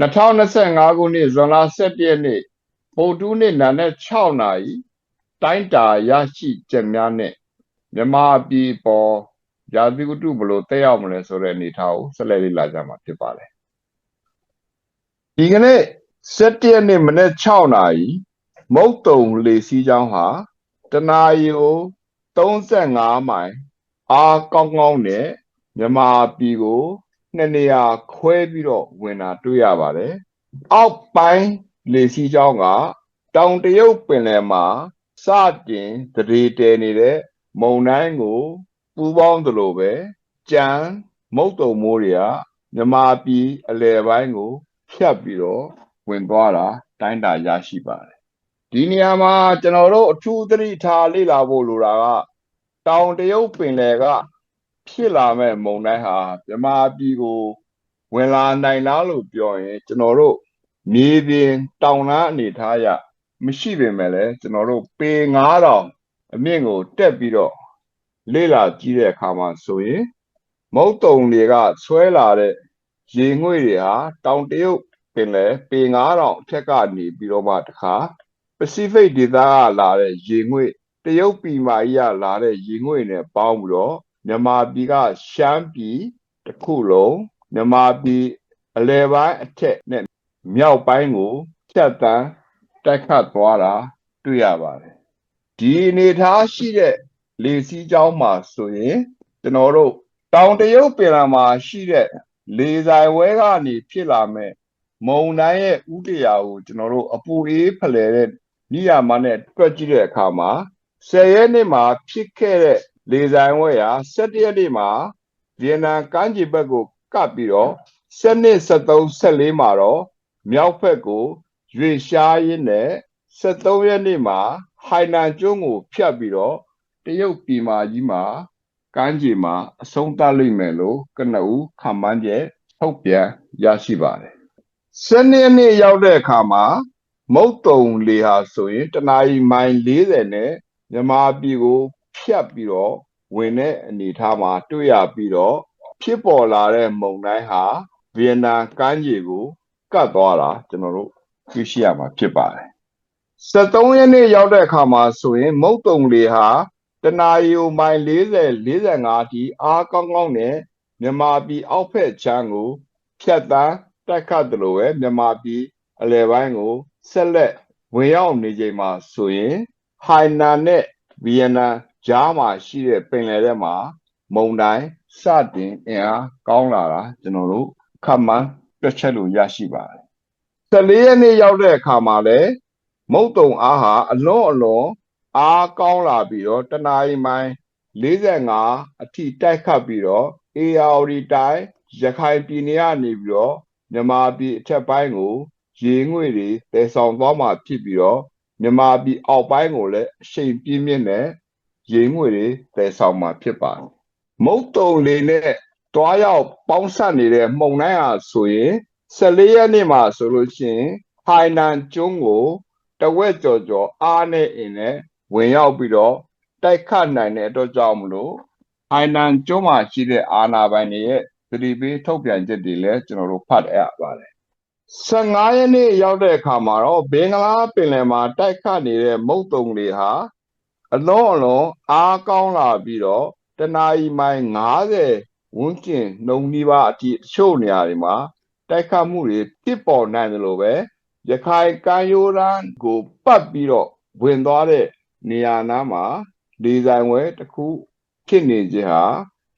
2025ခုနှစ်ဇွန်လ17ရက်နေ့ပုတ်တူးနေ့နာနဲ့6နာရီတိုင်းတာရရှိချက်များနဲ့မြန်မာပြည်ပေါ်ရာသီဥတုဘယ်လိုတက်ရောက်မလဲဆိုတဲ့အနေအထားကိုဆက်လက်လေ့လာကြမှာဖြစ်ပါတယ်ဒီကနေ့17ရက်နေ့မနေ့6နာရီမုတ်တုံလေစီးချောင်းဟာတနာရီကို35မိုင်အားကောင်းကောင်းနဲ့မြန်မာပြည်ကို နှစ်နေရာခွဲပြီးတော့ဝင်တာတွေ့ရပါတယ်။အောက်ပိုင်းလေစီးကြောင်းကတောင်တရုတ်ပင်လယ်မှာစတင်တရေတဲနေတဲ့မုန်တိုင်းကို ပူပေါင်းသလိုပဲကြံမုတ်တုံမိုးတွေကမြမာပြည်အလယ်ပိုင်းကိုဖြတ်ပြီးတော့ဝင်သွားတာတိုင်းတာရရှိပါတယ်။ဒီနေရာမှာကျွန်တော်တို့အထူးသတိထားလေ့လာဖို့လိုတာကတောင်တရုတ်ပင်လယ်က ဖြစ်လာမဲ့မုန်တိုင်းဟာမြမာပြည်ကိုဝင်လာနိုင်လားလို့ပြောရင်ကျွန်တော်တို့မြေပြင်တောင်လန်းအနေထားရမရှိပေမဲ့လည်းကျွန်တော်တို့ပေ9000အမြင့်ကိုတက်ပြီးတော့လေ့လာကြည့်တဲ့အခါမှာဆိုရင်မုတ်တုံတွေကဆွဲလာတဲ့ရေငွေ့တွေဟာတောင်တရုတ်ပင်လယ်ပေ9000အထက်ကနေပြီးတော့မှတခါပစိဖိတ်ဒေသကလာတဲ့ရေငွေ့တရုတ်ပြည်မှာကြီးကလာတဲ့ရေငွေ့နဲ့ပေါင်းပြီးတော့ မြန်မာပြည်ကရှမ်းပြည်တစ်ခုလုံးမြန်မာပြည်အလဲပိုင်းအထက်နဲ့မြောက်ပိုင်းကိုဖြတ်တန်းတိုက်ခတ်သွားတာတွေ့ရပါတယ်ဒီအနေထားရှိတဲ့လေစီးကြောင်းမှာဆိုရင်ကျွန်တော်တို့တောင်တရုတ်ပင်လယ်မှာရှိတဲ့လေဆိုင်ဝဲကနေဖြစ်လာမဲ့မုန်တိုင်းရဲ့ဥတရာကိုကျွန်တော်တို့အပူအေးဖလှယ်တဲ့နေရာမှာနဲ့တွက်ကြည့်တဲ့အခါမှာ10ရက်နေ့မှာဖြစ်ခဲ့တဲ့ လေဆိုင်ဝဲဟာ17ရက်နေ့မှာဗီယက်နမ်ကမ်းခြေဘက်ကိုကပ်ပြီးတော့7နှစ်73 14မှာတော့မြောက်ဘက်ကိုရွေရှားရင်းနဲ့73ရက်နေ့မှာဟိုင်နန်ကျွန်းကိုဖြတ်ပြီးတော့တရုတ်ပြည်မာကြီးမှာကမ်းခြေမှာအဆုံးသတ်လိမ့်မယ်လို့ကနဦးခံမှန်းချက်ထုတ်ပြန်ရရှိပါတယ်။7နှစ်နေ့ရောက်တဲ့အခါမှာမုတ်တုံလေဟာဆိုရင်တနာရီမိုင်40နဲ့မြန်မာပြည်ကိုဖြတ်ပြီးတော့ ဝင်တဲ့အနေအထားမှာတွေ့ရပြီးတော့ဖြစ်ပေါ်လာတဲ့မုန်တိုင်းဟာဗီယက်နမ်ကမ်းခြေကိုကတ်သွားတာကျွန်တော်တို့သိရှိရမှာဖြစ်ပါတယ်။73ရက်နေ့ရောက်တဲ့အခါမှာဆိုရင် မုတ်တုံလေဟာတနာရီမိုင်40 45အထိအားကောင်းကောင်းနဲ့မြန်မာပြည်အောက်ဖက်ချမ်းကိုဖြတ်တန်းတက်ခတ်တယ်လို့ပဲမြန်မာပြည်အလယ်ပိုင်းကိုဆက်လက်ဝင်ရောက်နေချိန်မှာဆိုရင်ဟိုင်နန်နဲ့ဗီယက်နမ် ကြားမှာရှိတဲ့ပင်လယ်ထဲမှာမုန်တိုင်းစတင်အင်အားကောင်းလာတာကျွန်တော်တို့ခန့်မှန်းတွက်ချက်လို့ရရှိပါတယ်14ရက်နေ့ရောက်တဲ့အခါမှာလည်းမုတ်တုံအားဟာအလွန်အလွန်အားကောင်းလာပြီးတော့တနအီမိုင်45အထိတိုက်ခတ်ပြီးတော့ ARD တိုင်းရခိုင်ပြည်နယ်ကနေပြီးတော့မြန်မာပြည်အထက်ပိုင်းကိုရေငွေ့တွေတည်ဆောင်သွားမှာဖြစ်ပြီးတော့မြန်မာပြည်အောက်ပိုင်းကိုလည်းအရှိန်ပြင်းပြင်းနဲ့ ရေငွေ့တွေတည်ဆောင်မှာဖြစ်ပါတယ်မုတ်တုံလေးနဲ့တွားရောက်ပေါင်းဆက်နေတဲ့မှုန်တိုင်းဟာဆိုရင်14ရက်နေ့မှာဆိုလို့ရှိရင်ဟိုင်နန်ကျွန်းကိုတဝက်ကျော်ကျော်အားနဲ့အင်းနဲ့ဝင်ရောက်ပြီးတော့တိုက်ခတ်နိုင်တဲ့အတွက်ကြောင့်မလို့ဟိုင်နန်ကျွန်းမှာရှိတဲ့အာဏာပိုင်တွေရဲ့သတိပေးထုတ်ပြန်ချက်တွေလည်းကျွန်တော်တို့ဖတ်ရပါတယ်15ရက်နေ့ရောက်တဲ့အခါမှာတော့ဘင်္ဂလားပင်လယ်မှာတိုက်ခတ်နေတဲ့မုတ်တုံတွေဟာ အလုံးအလုံးအားကောင်းလာပြီးတော့တနာရီမိုင်90ဝန်းကျင်နှုံနီးပါးအထိတချို့နေရာတွေမှာတိုက်ခတ်မှုတွေဖြစ်ပေါ်နိုင်တယ်လို့ပဲရခိုင်ကမ်းရိုးတန်းကိုပတ်ပြီးတော့ဝင်သွားတဲ့နေရာနားမှာလေဆိုင်ဝဲတစ်ခုဖြစ်နေခြင်းဟာ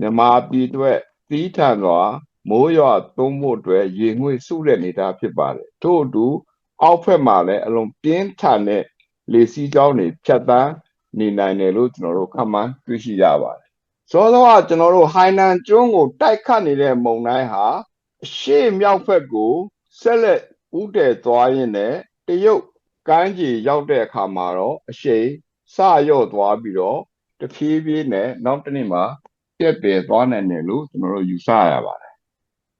မြမာပြည်အတွက်သီးထန်စွာမိုးရွာသွန်းဖို့အတွက်ရေငွေ့စုတဲ့နေတာဖြစ်ပါတယ်ထို့အတူအောက်ဖက်မှာလည်းအလုံးပြင်းထန်တဲ့လေစီးကြောင်းတွေဖြတ်တန်း နေနိုင်တယ်လို့ကျွန်တော်တို့ခန့်မှန်းတွေ့ရှိရပါတယ်စောစောကကျွန်တော်တို့ဟိုင်နန်ကျွန်းကိုတိုက်ခတ်နေတဲ့မုန်တိုင်းဟာအရှေ့မြောက်ဘက်ကိုဆက်လက်ဥတည်သွားရင်းနဲ့တရုတ်ကမ်းခြေရောက်တဲ့အခါမှာတော့အရှိန်စရော့သွားပြီးတော့တဖြည်းဖြည်းနဲ့နောက်တစ်နေ့မှာပြက်ပြယ်သွားနိုင်တယ်လို့ကျွန်တော်တို့ယူဆရပါတယ်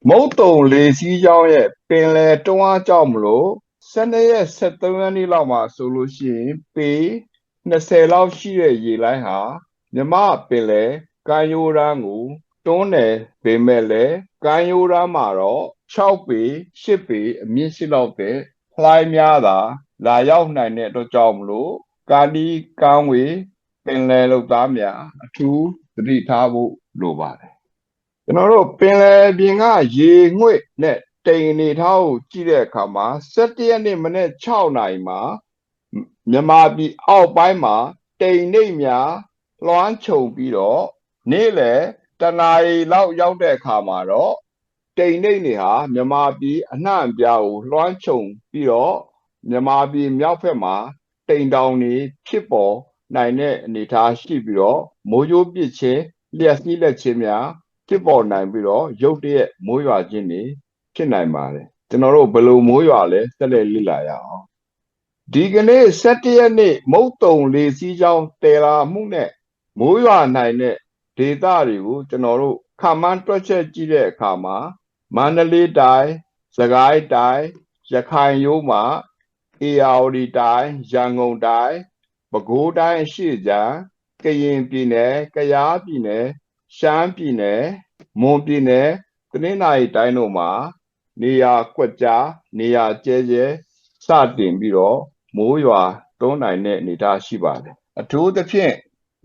မုတ်တုံလေစီးကြောင်းရဲ့ပင်လယ်တွန်းအားကြောင့်မလို့12ရက်73ရက်နေ့လောက်မှာဆိုလို့ရှိရင်ပေ 20လောက်ရှိတဲ့ရေလိုင်းဟာမြမပင်လယ်ကမ်းရိုးတန်းကိုတွန်းတယ်ပေမဲ့လည်းကမ်းရိုးတန်းမှာတော့6ပေ8ပေအမြင့်ရှိလောက်တဲ့လှိုင်းများသာ လာရောက်နိုင်တဲ့အတွက်ကြောင့်မလို့ကာဒီကံဝေပင်လယ်လောက်သားများအထူးသတိထားဖို့လိုပါတယ်ကျွန်တော်တို့ပင်လယ်ပြင်ကရေငွေ့နဲ့တိမ်အနေထားကိုကြည့်တဲ့အခါမှာ17ရက်နေ့မနေ့6နာရီမှာ မြန်မာပြည်အောက်ပိုင်းမှာတိမ်နှိပ်များလွှမ်းခြုံပြီးတော့နေ့လယ်တနာရီလောက်ရောက်တဲ့အခါမှာတော့တိမ်နှိပ်နေဟာမြန်မာပြည်အနှံ့အပြားကိုလွှမ်းခြုံပြီးတော့မြန်မာပြည်မြောက်ဘက်မှာတိမ်တောင်တွေဖြစ်ပေါ်နိုင်တဲ့အနေအထားရှိပြီးတော့မိုးကြိုးပစ်ခြင်းလျှက်စီးလက်ခြင်းများဖြစ်ပေါ်နိုင်ပြီးတော့ရုတ်တရက်မိုးရွာခြင်းတွေဖြစ်နိုင်ပါတယ်ကျွန်တော်တို့ဘယ်လိုမိုးရွာလဲဆက်လက်လေ့လာရအောင် ဒီကနေ့17ရက်နေ့မုတ်တုံလေစီးကြောင်းတယ်လာမှုနဲ့မိုးရွာနိုင်တဲ့ဒေသတွေကိုကျွန်တော်တို့ခန့်မှန်းတွက်ချက်ကြည့်တဲ့အခါမှာမန္တလေးတိုင်းစကိုင်းတိုင်းရခိုင်ရိုးမှာအေရဝတီတိုင်းရန်ကုန်တိုင်းပဲခူးတိုင်းအရှေ့ကျန်ကရင်ပြည်နယ်ကယားပြည်နယ်ရှမ်းပြည်နယ်မွန်ပြည်နယ်တနင်္သာရီတိုင်းတို့မှာနေရာကွက်ကြားနေရာကျဲကျဲစတင်ပြီးတော့ မိုးရွာတွန်းနိုင်တဲ့အနေအထားရှိပါတယ်အထူးသဖြင့်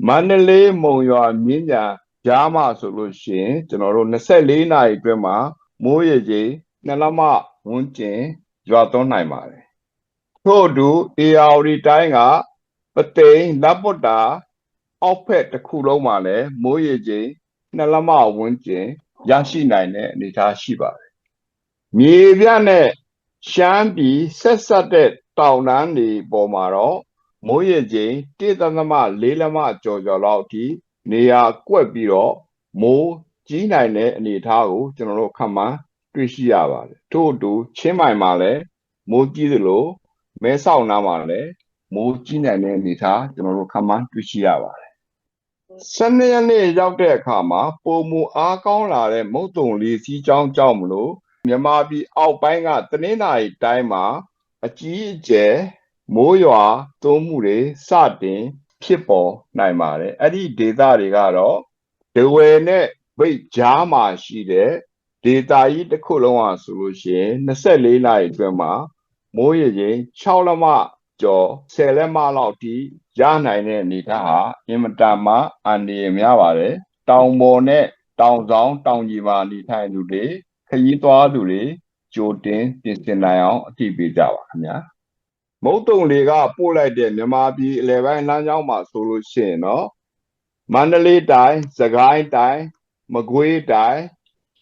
မန္တလေးမုံရွာမြင်းညာကြားမှာဆိုလို့ရှိရင်ကျွန်တော်တို့24နာရီအတွင်းမှာမိုးရေချိန်နှစ်လမဝန်းကျင်ရွာသွန်းနိုင်ပါတယ်ထို့အတူအေယာဝတီတိုင်းကပသိမ်လက်ပွတ်တာအောက်ဖက်တစ်ခုလုံးမှာလည်းမိုးရေချိန်နှစ်လမဝန်းကျင်ရရှိနိုင်တဲ့အနေအထားရှိပါတယ်မြေပြနဲ့ရှမ်းပြည်ဆက်ဆက်တဲ့ တောင်တန်းတွေပေါ်မှာတော့မိုးရေချိန်1.4လမကျော်ကျော်လောက်အထိနေရာကွက်ပြီးတော့မိုးကြီးနိုင်တဲ့အနေအထားကိုကျွန်တော်တို့ခန့်မှန်းတွေ့ရှိရပါတယ်ထို့အတူချင်းမိုင်မှာလည်းမိုးကြီးသလိုမဲဆောက်နားမှာလည်းမိုးကြီးနိုင်တဲ့အနေအထားကျွန်တော်တို့ခန့်မှန်းတွေ့ရှိရပါတယ်12ရက်နေ့ရောက်တဲ့အခါမှာပုံမူအားကောင်းလာတဲ့မုတ်တုံလေးစီးကြောင်းကြောင့်မလို့မြန်မာပြည်အောက်ပိုင်းကတနင်္သာရီတိုင်းမှာ အကြီးအကျယ်မိုးရွာသွန်းမှုတွေစတင်ဖြစ်ပေါ်နိုင်ပါတယ်အဲ့ဒီဒေသတွေကတော့ဒဝယ်နဲ့ဗိတ်ကြားမှာရှိတဲ့ဒေတာကြီးတစ်ခုလုံးอ่ะဆိုလို့ရှိရင်24နာရီအတွင်းမှာမိုးရေချိန်6လက်မကျော်10လက်မလောက်ထိရနိုင်တဲ့အနေအထားဟာအင်မတန်မှအန္တရာယ်များပါတယ်တောင်ပေါ်နဲ့တောင်ဆောင်တောင်ကြီးမှာနေထိုင်သူတွေခရီးသွားသူတွေ ကြိုတင်ပြင်ဆင်နိုင်အောင်အသိပေးကြပါခင်ဗျာမုတ်တုံတွေကပို့လိုက်တဲ့မြန်မာပြည်အလဲပိုင်းလမ်းကြောင်းမှာဆိုလို့ရှိရင်တော့မန္တလေးတိုင်းစကိုင်းတိုင်းမကွေးတိုင်း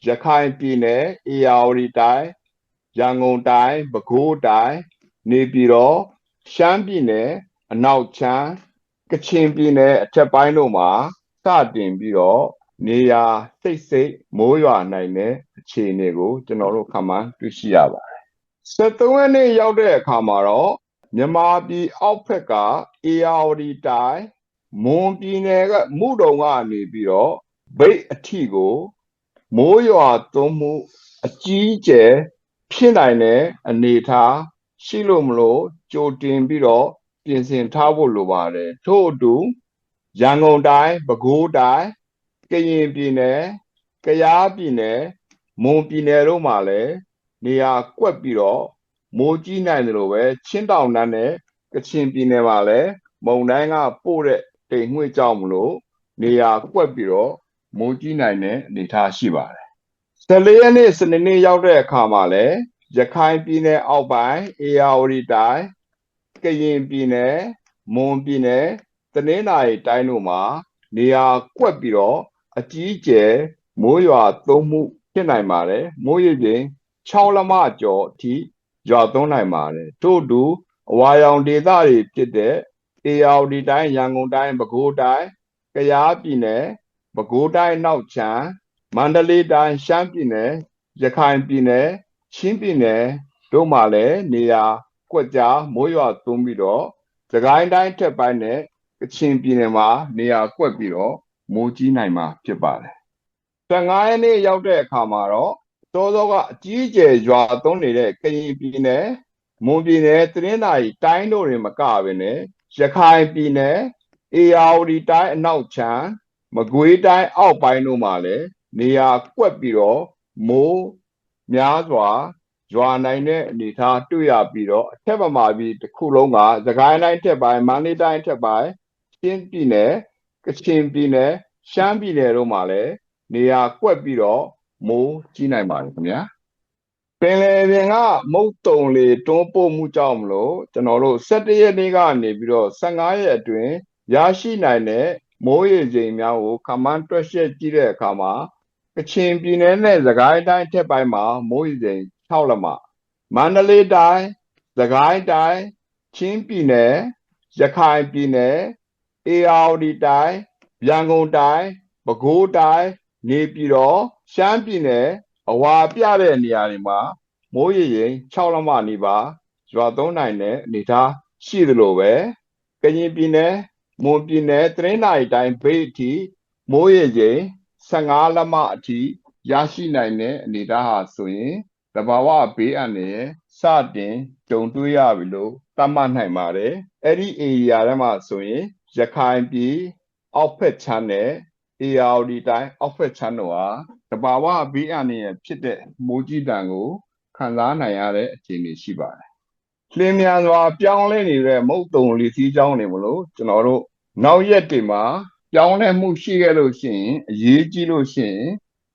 ရခိုင်ပြည်နယ်အေရဝတီတိုင်းရန်ကုန်တိုင်းပဲခူးတိုင်းနေပြည်တော်ရှမ်းပြည်နယ်အနောက်ချမ်းကချင်ပြည်နယ်အထက်ပိုင်းတို့မှာစတင်ပြီးတော့ နေရာစိတ်စိတ်မိုးရွာနိုင်တဲ့အခြေအနေကိုကျွန်တော်တို့ခန့်မှန်းတွေ့ရှိရပါတယ်။73ရက်နေ့ရောက်တဲ့အခါမှာတော့မြန်မာပြည်အောက်ဖက်ကအေရဝတီတိုင်းမွန်ပြည်နယ်ကမှုတုံကနေပြီးတော့ဗိတ်အထီကိုမိုးရွာသွန်းမှုအကြီးအကျယ်ဖြစ်နိုင်တဲ့အနေအထားရှိလို့မလို့ကြိုတင်ပြီးတော့ပြင်ဆင်ထားဖို့လိုပါတယ်ထို့အတူရန်ကုန်တိုင်းပဲခူးတိုင်း ကရင်ပြည်နယ်ကယားပြည်နယ်မွန်ပြည်နယ်တို့မှာလည်းနေရာကွက်ပြီးတော့မိုးကြီးနိုင်တယ်လို့ပဲချင်းတောင်တန်းနဲ့ကချင်ပြည်နယ်မှာလည်းမုံတိုင်းကပို့တဲ့တိမ်ငွေ့ကြောင့်မလို့နေရာကွက်ပြီးတော့မိုးကြီးနိုင်တဲ့အနေအထားရှိပါတယ်။14ရက်နေ့စနေနေ့ရောက်တဲ့အခါမှာလည်းရခိုင်ပြည်နယ်အောက်ပိုင်းအေရဝတီတိုင်းကရင်ပြည်နယ်မွန်ပြည်နယ်တနင်္သာရီတိုင်းတို့မှာနေရာကွက်ပြီးတော့ အကြီးအကျယ်မိုးရွာသွန်းမှုဖြစ်နိုင်ပါတယ်။မိုးရေချိန်6လမကျော်အထိရွာသွန်းနိုင်ပါတယ်။ထို့အတူအဝါရောင်ဒေသတွေဖြစ်တဲ့အေရဝတီတိုင်းရန်ကုန်တိုင်းပဲခူးတိုင်းကယားပြည်နယ်ပဲခူးတိုင်းနောက်ချမ်းမန္တလေးတိုင်းရှမ်းပြည်နယ်ရခိုင်ပြည်နယ်ချင်းပြည်နယ်တို့မှာလည်းနေရာကွက်ကြားမိုးရွာသွန်းပြီးတော့သခိုင်းတိုင်းထက်ပိုင်းနဲ့ကချင်ပြည်နယ်မှာနေရာကွက်ပြီးတော့ မိုးကြီးနိုင်မှာဖြစ်ပါတယ်။15ရက်နေ့ရောက်တဲ့အခါမှာတော့တောသောကအကြီးအကျယ်ရွာသွန်းနေတဲ့ကရင်ပြည်နယ်မွန်ပြည်နယ်တရင်းသာရီတိုင်းတို့တွေမကဘဲနဲ့ရခိုင်ပြည်နယ်အေရဝတီတိုင်းအနောက်ချမ်းမကွေးတိုင်းအောက်ပိုင်းတို့မှာလည်းနေရာကွက်ပြီးတော့မိုးများစွာရွာနိုင်တဲ့အနေအထားတွေ့ရပြီးတော့အထက်ပမာပြီးတစ်ခုလုံးကသခိုင်းတိုင်းထက်ပိုင်းမန္တလေးတိုင်းထက်ပိုင်းချင်းပြည်နယ် ကချင်ပြည်နယ်ရှမ်းပြည်နယ်တို့မှာလည်းနေရာကွက်ပြီးတော့မိုးကြီးနိုင်ပါတယ်ခင်ဗျာပင်လယ်ပြင်ကမုတ်တုံလေတွန်းပို့မှုကြောင့်မလို့ကျွန်တော်တို့17ရက်နေ့ကနေပြီးတော့15ရက်အတွင်းရရှိနိုင်တဲ့မိုးရေချိန်များကိုခမန်းတွက်ချက်ကြည့်တဲ့အခါမှာကချင်ပြည်နယ်နဲ့စကိုင်းတိုင်းထက်ပိုင်းမှာမိုးရေချိန်6လက်မမန္တလေးတိုင်းစကိုင်းတိုင်းချင်းပြည်နယ်ရခိုင်ပြည်နယ် အေရဝတီတိုင်းရန်ကုန်တိုင်းပဲခူးတိုင်းနေပြည်တော်ရှမ်းပြည်နယ်အဝါပြတဲ့နေရာတွေမှာမိုးရေချိန်6လက်မနေပါရွာသွန်းနိုင်တဲ့အနေအထားရှိသလိုပဲကရင်ပြည်နယ်မွန်ပြည်နယ်တရင်းနိုင်တိုင်းဘေးအထိမိုးရေချိန်15လက်မအထိရရှိနိုင်တဲ့အနေအထားဟာဆိုရင်တဘာဝဘေးအန္တရာယ်စတင်ကြုံတွေ့ရပြီလို့သတ်မှတ်နိုင်ပါတယ်အဲ့ဒီဧရိယာထဲမှာဆိုရင် ရခိုင်ပြည်အောက်ဖက်ချမ်းနဲ့ ARD တိုင်းအောက်ဖက်ချမ်းတို့ဟာတဘာဝဘေးအန္တရာယ်ဖြစ်တဲ့မိုးကြီးတံကိုခံစားနိုင်ရတဲ့အခြေအနေရှိပါတယ်။လင်းမြန်စွာပြောင်းလဲနေတဲ့မုတ်တုံလီစီးကြောင်းတွေမလို့ကျွန်တော်တို့နောက်ရက်တွေမှာပြောင်းလဲမှုရှိခဲ့လို့ရှိရင်အရေးကြီးလို့ရှိရင်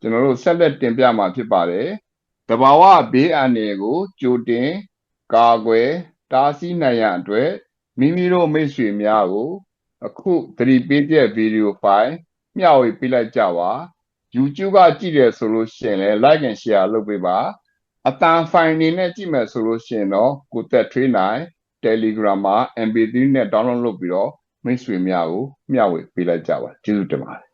ကျွန်တော်တို့ဆက်လက်တင်ပြမှာဖြစ်ပါတယ်။တဘာဝဘေးအန္တရာယ်ကိုကြိုတင်ကာကွယ်တားဆီးနိုင်ရန်အတွက်မိမိတို့မိတ်ဆွေများကို အခုသတိပေးတဲ့ဗီဒီယိုဖိုင်မျှဝေပေးလိုက်ကြပါ YouTube ကကြည့်တယ်ဆိုလို့ရှိရင်လည်း like and share လုပ်ပေးပါအတန်ဖိုင်နေနဲ့ကြည့်မယ်ဆိုလို့ရှိရင်တော့ကိုသက်ထွေးနိုင် Telegram မှာ MP3 နဲ့ download လုပ်ပြီးတော့မိတ်ဆွေများကိုမျှဝေပေးလိုက်ကြပါကျေးဇူးတင်ပါတယ်